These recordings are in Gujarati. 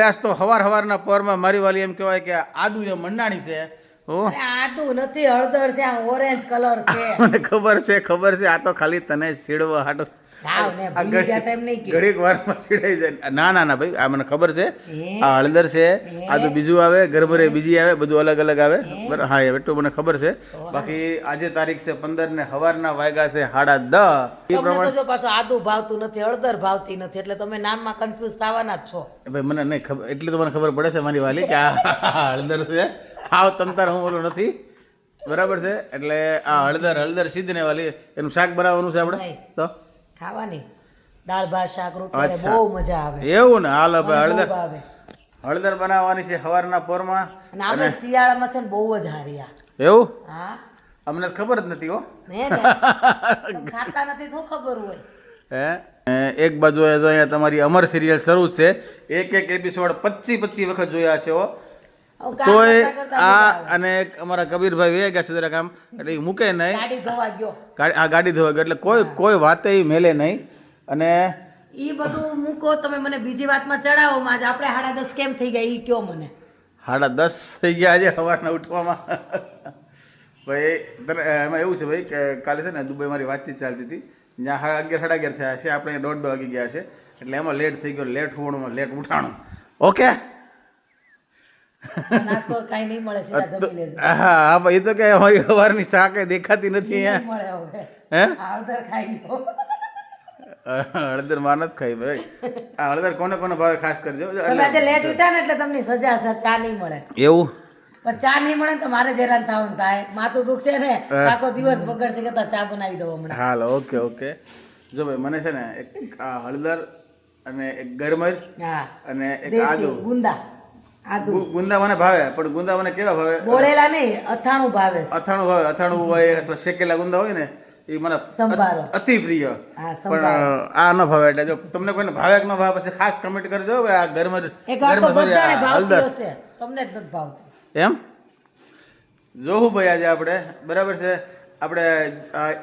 આજ તો હવાર હવારના પરમાં મારી વાલી એમ કહેવાય કે આદુ એ મંડાણી છે. આદુ નથી હળદર છે ઓરેન્જ કલર છે. મને ખબર છે ખબર છે આ તો ખાલી તને સીડવા હાટો. ને તા ઘડીક વારમાં સીડાઈ જાય. ના ના ના ભાઈ આ મને ખબર છે. આ હળદર છે આદુ બીજું આવે ગરમરે બીજી આવે બધું અલગ અલગ આવે. બરાબર હા એ એટલું મને ખબર છે. બાકી આજે તારીખ છે પંદર ને હવારના વાગ્યા છે સાડા દસ. એ પ્રમાણે પાછું આદુ ભાવતું નથી હળદર ભાવતી નથી એટલે તમે નામમાં કન્ફ્યુઝ થવાના જ છો. ભાઈ મને નહીં ખબર એટલી તો મને ખબર પડે છે મારી વાલી કે આ હળદર છે. આવ તમતાર હું ઓલું નથી. બરાબર છે? એટલે આ હળદર હળદર સીધને વાલી એનું શાક બનાવવાનું છે આપણે? તો? ખાવાની. દાળ ભાત શાક રોટલી બહુ મજા આવે. એવું ને? હાલ હવે હળદર. હળદર બનાવવાની છે સવારના પોરમાં. અને આપણે શિયાળામાં છે ને બહુ જ હારી એવું? હા. અમને ખબર જ નથી હો. ખાતા નથી તો ખબર હોય. હે? એક બાજુ અહીંયા તમારી અમર સિરિયલ શરૂ છે. એક એક એપિસોડ પચી પચી વખત જોયા છે હો. તોય આ અને અમારા કબીરભાઈ વે ગયા છે જરાક આમ. એટલે મૂકે નહીં. ગાડી ધોવા ગયો. આ ગાડી ધોવા ગયો. એટલે કોઈ કોઈ વાતે મેલે નહીં. અને એ બધું મૂકો તમે મને બીજી વાતમાં ચડાવો. માં આજે આપણે સાડા દસ કેમ થઈ ગયા? એ કયો મને. સાડા દસ થઈ ગયા આજે સવારના ઉઠવામાં. ભાઈ તને એમાં એવું છે ભાઈ કે કાલે છે ને દુબઈ મારી વાતચીત ચાલતી હતી. જ્યાં સાડા અગિયાર સાડા અગિયાર થયા છે. આપણે દોઢ બે વાગી ગયા છે. એટલે એમાં લેટ થઈ ગયો. લેટ હોવાનું લેટ ઉઠાણું. ઓકે નાસ્તો કાંઈ નહીં મળે સીધા જમી લેજો. હા હા એ તો કે અમારી સવારની શાકે દેખાતી નથી નહીં મળે હવે. હે? હળદર ખાઈ લો. હળદરમાં નથી ખાઈ ભાઈ. આ હળદર કોને કોને ભાવે ખાસ કરજો. તમે આજે લેટ ઉઠા ને એટલે તમને સજા છે ચા નહીં મળે. એવું? પણ ચા નહીં મળે ને તો મારે હેરાન થવાનું થાય. માથું દુખશે ને આખો દિવસ બગડશે કે ચા બનાવી દઉં હમણાં. હાલો ઓકે ઓકે. જો ભાઈ મને છે ને એક હળદર અને એક ગરમર અને એક આદુ. ગુંદા. ગુંદા મને ભાવે પણ ગુંદા મને કેવા ભાવે? બોળેલા નહીં અથાણું ભાવે અથાણું ભાવે અથાણું હોય અથવા શેકેલા ગુંદા હોય ને એ મને અતિ પ્રિય. પણ આ ન ભાવે એટલે જો તમને કોઈને ભાવે કે ન ભાવે પછી ખાસ કમેન્ટ કરજો હવે આ હળદર. તમને જ ભાવતી. એમ? જોવું ભાઈ આજે આપણે. બરાબર છે? આપણે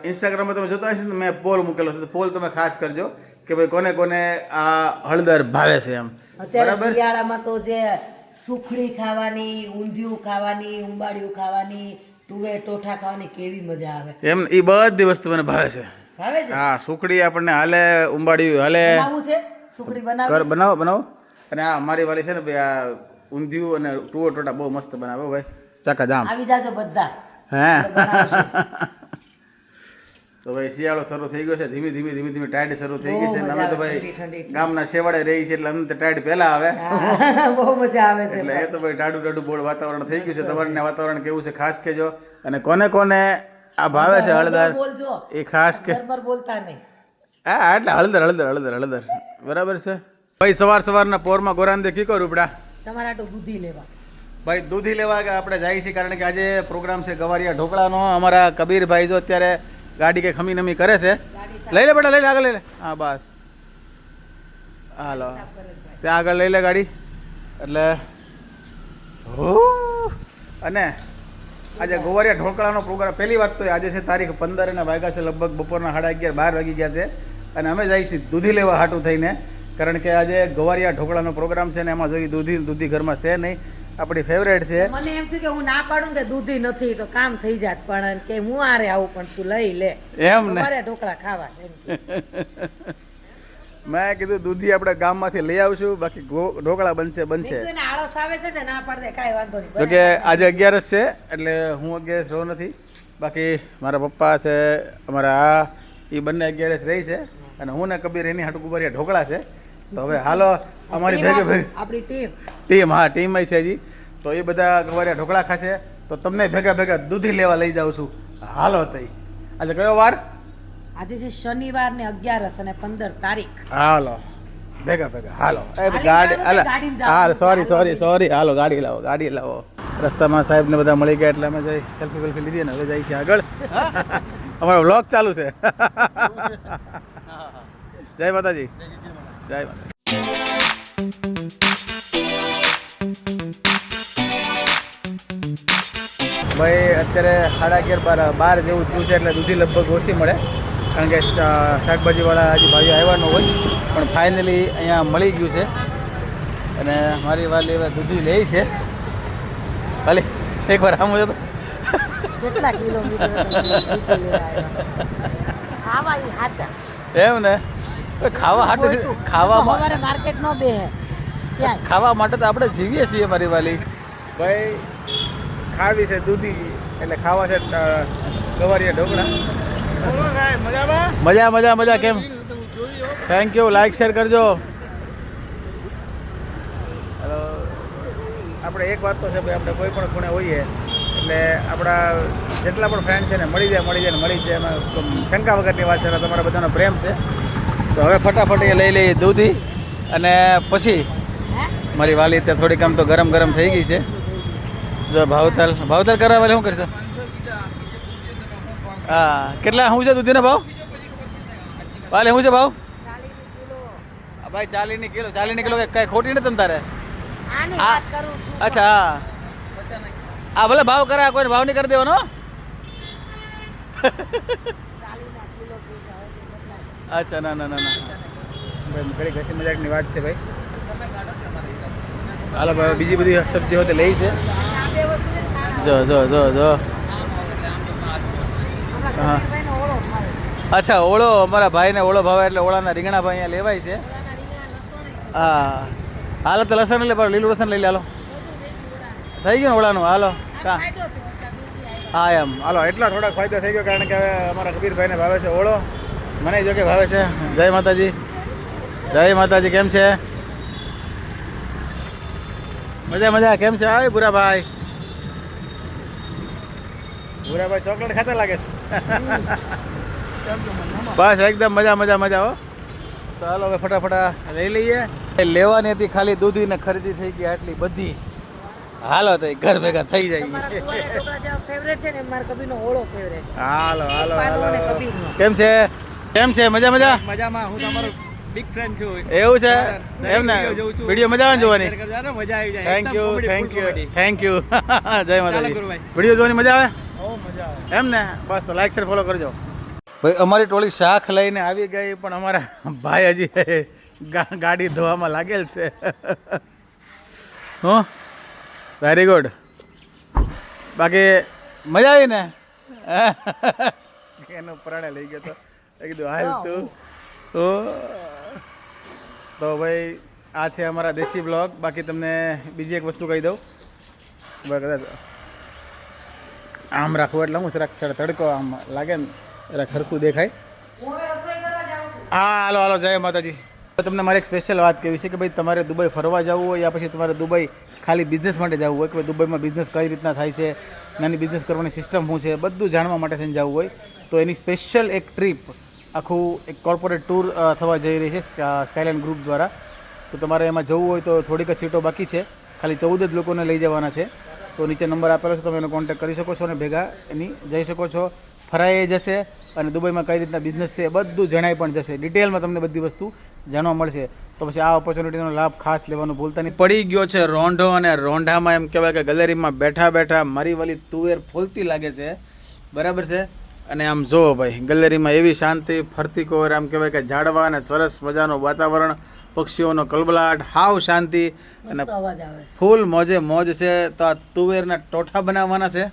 ઇન્સ્ટાગ્રામમાં તમે જોતા હશે ને મેં પોલ મૂકેલો છે પોલ તમે ખાસ કરજો કે ભાઈ કોને કોને આ હળદર ભાવે છે એમ. અત્યારે બરાબર? શિયાળામાં તો જે સુખડી ખાવાની ઊંધિયું ખાવાની ઉંબાડિયું ખાવાની તુવેર ટોઠા ખાવાની કેવી મજા આવે. એમ એ બધી વસ્તુ મને ભાવે છે. ભાવે છે? હા સુખડી આપણને હાલે ઉંબાડિયું હાલે. બનાવવું છે? સુખડી બનાવો બનાવો બનાવો. અને આ મારી વાલી છે ને ભાઈ આ ઊંધિયું અને ટુવો ટોટા બહુ મસ્ત બનાવે ભાઈ. ચાકા જામ. આવી જાજો બધા. હે. તો ભાઈ શિયાળો શરૂ થઈ ગયો છે ધીમે ધીમે ધીમે ધીમે ટાઈડ શરૂ થઈ ગઈ છે અને અમે તો ભાઈ. ગામના શેવાડે રહી છે એટલે અમે તો ટાઈડ પહેલા આવે. બહુ મજા આવે છે એટલે એ તો ભાઈ ટાડું ટાડું બોળ વાતાવરણ થઈ ગયું છે. તમારે વાતાવરણ કેવું છે ખાસ કેજો અને કોને કોને આ ભાવે છે હળદર એ ખાસ કે બોલતા નહીં. હા એટલે હળદર હળદર હળદર હળદર. બરાબર છે? ભાઈ સવાર સવારના પોરમાં ગોરાંદે કીકો કરું ઉપડા? તમારા તો દૂધી લેવા. ભાઈ દૂધી લેવા કે આપણે જાય છીએ? કારણ કે આજે પ્રોગ્રામ છે ગવારિયા ઢોકળાનો. અમારા કબીરભાઈ જો અત્યારે ગાડી કે ખમી નમી કરે છે? લઈ લે બેટા, લઈ લે, આગળ લઈ લે. હા, બસ. હાલો. ત્યાં આગળ લઈ લે ગાડી. એટલે અને આજે ગોવારિયા ઢોકળાનો પ્રોગ્રામ પહેલી વાત તો આજે છે તારીખ પંદર અને વાગ્યા છે, લગભગ બપોરના સાડા અગિયાર, બાર વાગી ગયા છે. અને અમે જઈએ છીએ દૂધી લેવા હાટું થઈને. કારણ કે આજે ગોવારિયા ઢોકળાનો પ્રોગ્રામ છે ને એમાં જોઈએ દૂધી દૂધી ઘરમાં છે નહીં. આપણી ફેવરેટ છે. મને એમ થયું કે હું ના પાડું કે દૂધી નથી તો કામ થઈ જાત. પણ કે હું આરે આવું પણ તું લઈ લે. એમ ને? મારે ઢોકળા ખાવા છે મેં કીધું દૂધી આપણે ગામમાંથી લઈ આવશું બાકી ઢોકળા બનશે બનશે. આળસ આવે છે ને ના પાડે કાંઈ વાંધો નહીં. જો કે આજે અગિયારસ છે એટલે હું અગિયારસ રહો નથી. બાકી મારા પપ્પા છે અમારા આ એ બંને અગિયારસ રહી છે. અને હું ને કબીર એની હાટુ કુબરિયા ઢોકળા છે. તો હવે હાલો અમારી ભેગે ભેગી આપણી ટીમ. ટીમ હા ટીમ છે હજી. તો એ બધા કુબરિયા ઢોકળા ખાશે. તો તમને ભેગા ભેગા દૂધી લેવા લઈ જાઉં છું. હાલો તઈ. આજે કયો વાર? આજે છે શનિવાર ને અગિયારસ અને પંદર તારીખ. હાલો. ભેગા ભેગા. હાલો. એ ગાડી હાલ. છે, છે, સોરી સોરી સોરી હાલો ગાડી લાવો ગાડી લાવો. રસ્તામાં સાહેબ ને બધા મળી ગયા એટલે અમે જઈ સેલ્ફી વેલ્ફી લીધી ને હવે જઈએ છીએ આગળ. અમારો વ્લોગ ચાલુ છે. જય માતાજી. જય માતાજી. ભાઈ અત્યારે સાડા અગિયાર બાર બાર જેવું થયું છે એટલે દૂધી લગભગ ઓછી મળે. કારણ કે શા- શાકભાજીવાળા હજી ભાઈઓ આવ્યા ન હોય પણ ફાઇનલી અહીંયા મળી ગયું છે. અને મારી વાલી હવે દૂધી લે છે. ખાલી એકવાર આમ તો. કેટલા કિલોમીટર ખાવા ઈ હાચા. એમ ને? ખાવા હાટું ખાવા માર્કેટ નો બે ખાવા માટે તો આપણે જીવીએ છીએ મારી વાલી. ભાઈ ખાવી છે દૂધી એટલે ખાવા છે ગવારીયા ઢોકળા. મજા મજા મજા કેમ? થેન્ક યુ લાઈક શેર કરજો. આપણે એક વાત તો છે ભાઈ આપણે કોઈ પણ ખૂણે હોઈએ એટલે આપણા જેટલા પણ ફ્રેન્ડ છે ને મળી જાય મળી જાય ને મળી જાય એમાં શંકા વગરની વાત છે તમારા બધાનો પ્રેમ છે. તો હવે ફટાફટ એ લઈ લઈએ દૂધી અને પછી મારી વાલી ત્યાં થોડીક આમ તો ગરમ ગરમ થઈ ગઈ છે. જો ભાવતાલ. ભાવતાલ કરાવે એટલે શું કરશો? હા. કેટલા? શું છે દૂધીનો ભાવ? વાલે શું છે ભાવ? ભાઈ ભાઈ ચાલીની કિલો. ચાલીની કિલો કઈ ખોટી નથી તમ તારે? અચ્છા હા. હા ભલે ભાવ કરા કોઈને ભાવ નહીં કરી દેવાનો. અચ્છા ના ના ના ના. ભાઈ ઘડી ઘસી મજાકની વાત છે ભાઈ. હાલો ભાઈ બીજી બધી સબ્જીઓ તો લઈ છે આ બે વસ્તુ છે ને ખાવા. જો જો જો જો. હા. અચ્છા, ઓળો, અમારા ભાઈને ઓળો ભાવે એટલે ઓળાના રીંગણા ભાઈ અહીંયા લેવાય છે. હા. હાલો તો લસણ લે પણ લીલું લસણ લઈ લે, હાલો. થઈ ગયું ઓળાનું? હાલો આવ્યા. હા, એમ. હાલો, એટલા થોડાક ફાયદો થઈ ગયો કારણ કે હવે અમારા કબીરભાઈને ભાવે છે ઓળો. મને જો કે ભાવે છે. જય માતાજી. જય માતાજી, કેમ છે? મજા મજા. કેમ છે? આવે ભૂરાભાઈ. ભૂરાભાઈ ચોકલેટ ખાતા લાગે છે. બસ એકદમ મજા મજા મજા હો. તો હાલો હવે ફટાફટા લઈ લઈએ. લેવાની હતી ખાલી દૂધી ને ખરીદી થઈ ગઈ આટલી બધી. હાલો તો ઘર ભેગા થઈ જાય. હાલો હાલો હાલો કેમ છે? કેમ છે? મજા મજા? મજામાં હું તમારો બિગ ફ્રેન્ડ છું. એવું છે? એમ ને. વીડિયો મજા આવે ને જોવાની? શેર કરજો ને, મજા આવી જાય. Thank you thank you thank you જય માતાજી. વીડિયો જોવાની મજા આવે? એમ ને? બસ તો લાઈક શેર ફોલો કરજો. ભાઈ અમારી ટોળી શાખ લઈને આવી ગઈ પણ અમારા ભાઈ હજી ગાડી ધોવામાં લાગેલ છે. હું? વેરી ગુડ બાકી મજા આવી ને? એનો પ્રાણે લઈ ગયો તો. કીધું હાલ તું. તો ભાઈ આ છે અમારા દેશી બ્લોગ બાકી તમને બીજી એક વસ્તુ કહી દઉં. બરાબર કદાચ આમ રાખવું એટલે હું જરાક તડકો આમ લાગે ને, જરાક સરખું દેખાય. હું, હાલો હાલો, જય માતાજી. તમને મારે એક સ્પેશિયલ વાત કહેવી છે કે ભાઈ, તમારે દુબઈ ફરવા જવું હોય યા પછી તમારે દુબઈ ખાલી બિઝનેસ માટે જવું હોય કે ભાઈ દુબઈમાં બિઝનેસ કઈ રીતના થાય છે, નાની બિઝનેસ કરવાની સિસ્ટમ શું છે, બધું જાણવા માટે થઈને જવું હોય. તો એની સ્પેશિયલ એક ટ્રીપ આખું એક કોર્પોરેટ ટૂર થવા જઈ રહી છે, સ્કા- સ્કાયલાઇન ગ્રુપ દ્વારા. તો તમારે એમાં જવું હોય તો થોડીક સીટો બાકી છે. ખાલી ચૌદ જ લોકોને લઈ જવાના છે. તો નીચે નંબર આપેલો છે, તમે એનો કોન્ટેક્ટ કરી શકો છો અને ભેગા એની જઈ શકો છો. ફરાઈ જશે અને દુબઈમાં કઈ રીતના બિઝનેસ છે એ બધું જણાઈ પણ જશે. ડિટેલમાં તમને બધી વસ્તુ જાણવા મળશે. તો પછી આ ઓપોર્ચ્યુનિટીનો લાભ ખાસ લેવાનું ભૂલતા નહીં. પડી ગયો છે રોંઢો અને રોંઢામાં એમ કહેવાય કે ગેલેરીમાં બેઠા બેઠા મારી વાલી તુવેર ફૂલતી લાગે છે. બરાબર છે? અને આમ જુઓ ભાઈ ગેલેરીમાં એવી શાંતિ, ફરતી કોર, આમ કહેવાય કે ઝાડવા અને સરસ મજાનું વાતાવરણ પક્ષીઓનો કલબલાટ હાવ શાંતિ અને ફૂલ મોજે મોજ છે. તો આ તુવેરના ટોઠા બનાવવાના છે?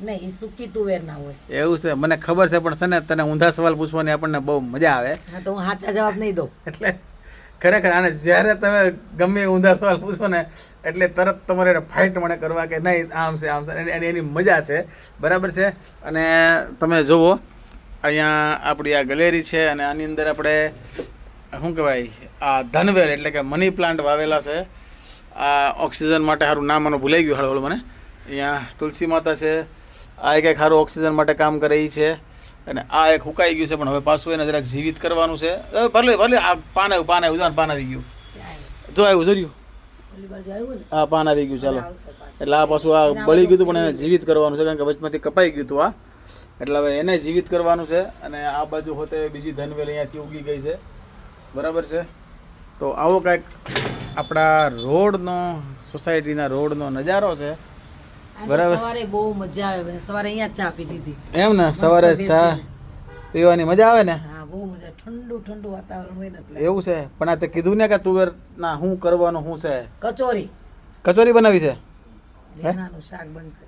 નહીં સૂકી તુવેર ના હોય. એવું છે? મને ખબર છે પણ છે ને તને ઊંધા સવાલ પૂછવાની આપણને બહુ મજા આવે. હા તો હું સાચા જવાબ નહીં દઉં. એટલે ખરેખર આને જ્યારે તમે ગમે ઊંધા સવાલ પૂછો ને એટલે તરત તમારે ફાઇટ મને કરવા કે નહીં આમ છે આમ છે એની મજા છે. બરાબર છે? અને તમે જુઓ અહીંયા આપણી આ ગેલેરી છે અને આની અંદર આપણે શું કહેવાય? આ ધનવેલ એટલે કે મની પ્લાન્ટ વાવેલા છે. આ ઓક્સિજન માટે સારું નામ મને ભૂલાઈ ગયું હળવળ મને. અહીંયા તુલસી માતા છે. આ એક સારું ઓક્સિજન માટે કામ કરે એ છે. અને આ એક હુકાઈ ગયું છે પણ હવે પાછું એને જરાક જીવિત કરવાનું છે. ભલે ભલે આ પાન આવ્યું પાન આવ્યું જો પાન આવી ગયું. જો આવ્યું જોયું આ પાન આવી ગયું ચાલો. એટલે આ પાછું આ બળી ગયું પણ એને જીવિત કરવાનું છે કારણ કે વચમાંથી કપાઈ ગયું હતું આ. એટલે હવે એને જીવિત કરવાનું છે અને આ બાજુ હોતે બીજી ધનવેલ અહીંયાથી ઉગી ગઈ છે. બરાબર છે? તો આવો કાંઈક આપણા રોડનો સોસાયટીના રોડનો નજારો છે. બરાબર. સવારે બહુ મજા આવે સવારે અહીંયા ચા પી દીધી. એમ ને? સવારે ચા પીવાની મજા આવે ને? હા બહુ મજા. ઠંડુ ઠંડુ વાતાવરણ હોય ને એવું છે? પણ આ તે કીધું ને કે તુવેર ના શું કરવાનું શું છે? કચોરી. કચોરી બનાવી છે? શાક બનશે.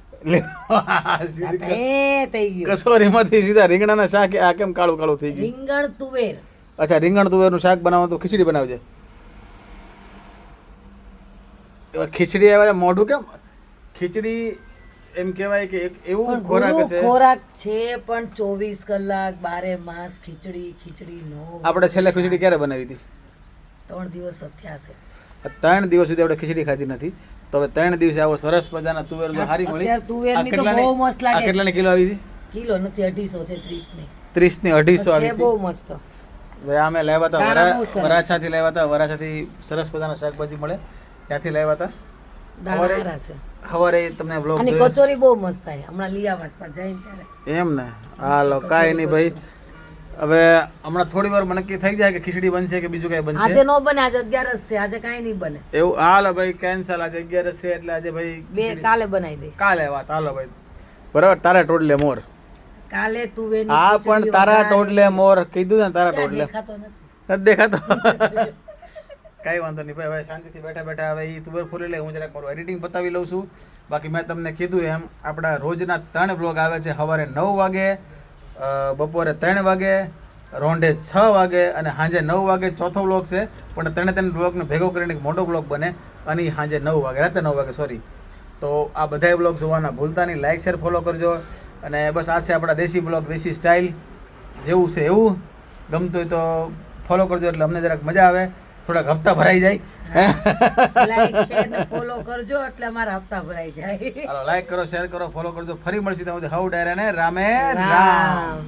કચોરીમાંથી સીધા રીંગણાના શાક આ કેમ કાળું કાળું થઈ ગયું? રીંગણ તુવેર. અચ્છા રીંગણ તુવેરનું શાક બનાવવાનું તો ખીચડી બનાવજે. ખીચડી આવે મોઢું કેમ? ખીચડી એમ કહેવાય કે એવું ખોરાક છે ખોરાક છે પણ ચોવીસ કલાક બારે માસ ખીચડી ખીચડી નો આપણે છેલ્લે ખીચડી ક્યારે બનાવી હતી? ત્રણ દિવસ થયા છે. ત્રણ દિવસ સુધી આપણે ખીચડી ખાધી નથી. તો હવે ત્રણ દિવસે આવો સરસ મજાના તુવેર જો હારી મળી તુવેરની તો બહુ મસ્ત લાગે. આ કિલો આવી હતી? કિલો નથી અઢીસો છે ત્રીસની ત્રીસની અઢીસો આવી છે બહુ મસ્ત. અમે લાવ્યા હતા. વરાછાથી લાવ્યા હતા. વરાછાથી સરસ મજાના શાકભાજી મળે. ત્યાંથી લાવ્યા હતા. તમને અને કચોરી બહુ મસ્ત થાય. હમણાં જઈને ત્યારે. એમ ને? હાલો કાંઈ નહીં ભાઈ. હવે હમણાં થોડી વાર મને થઈ જાય કે ખીચડી બનશે કે બીજું કઈ બનશે? આજે નો બને આજે અગિયારસ છે. આજે કઈ નહીં બને. એવું? હાલો ભાઈ કેન્સલ આજે અગિયારસ છે એટલે આજે ભાઈ બે કાલે બનાવી દઈશ. કાલે વાત. હાલો ભાઈ. બરાબર? તારે ટોડલે મોર. કાલે તુવેરની હા પણ તારા ટોટલે ટોડલે મોર કીધું ને તારા ટોટલે ટોડલે. દેખાતો નથી. દેખાતો? કઈ વાંધો નહીં ભાઈ ભાઈ શાંતિથી બેઠા બેઠા હવે એ તુવેર ફૂલી લે હું જરાક મારું એડિટિંગ બતાવી લઉં છું. બાકી મેં તમને કીધું એમ આપણા રોજના ત્રણ બ્લોગ આવે છે સવારે નવ વાગે બપોરે ત્રણ વાગે રોંઢે છ વાગે અને સાંજે નવ વાગે ચોથો બ્લોક છે. પણ ત્રણે ત્રણ બ્લોગને ભેગો કરીને એક મોટો બ્લોક બને અને એ સાંજે નવ વાગે રાતે નવ વાગે સોરી તો આ બધાય બ્લોગ જોવાના ભૂલતા નહીં લાઇક શેર ફોલો કરજો. અને બસ આ છે આપણા દેશી બ્લોગ દેશી સ્ટાઇલ જેવું છે એવું. ગમતું હોય તો ફોલો કરજો એટલે અમને જરાક મજા આવે. થોડાક હપ્તા ભરાઈ જાય. લાઈક શેર ફોલો કરજો એટલે અમારા હપ્તા ભરાઈ જાય. હાલો લાઈક કરો શેર કરો ફોલો કરજો. ફરી મળશે ત્યાં સુધી. હવ ડાયરા ને? રામે રામ. રામ.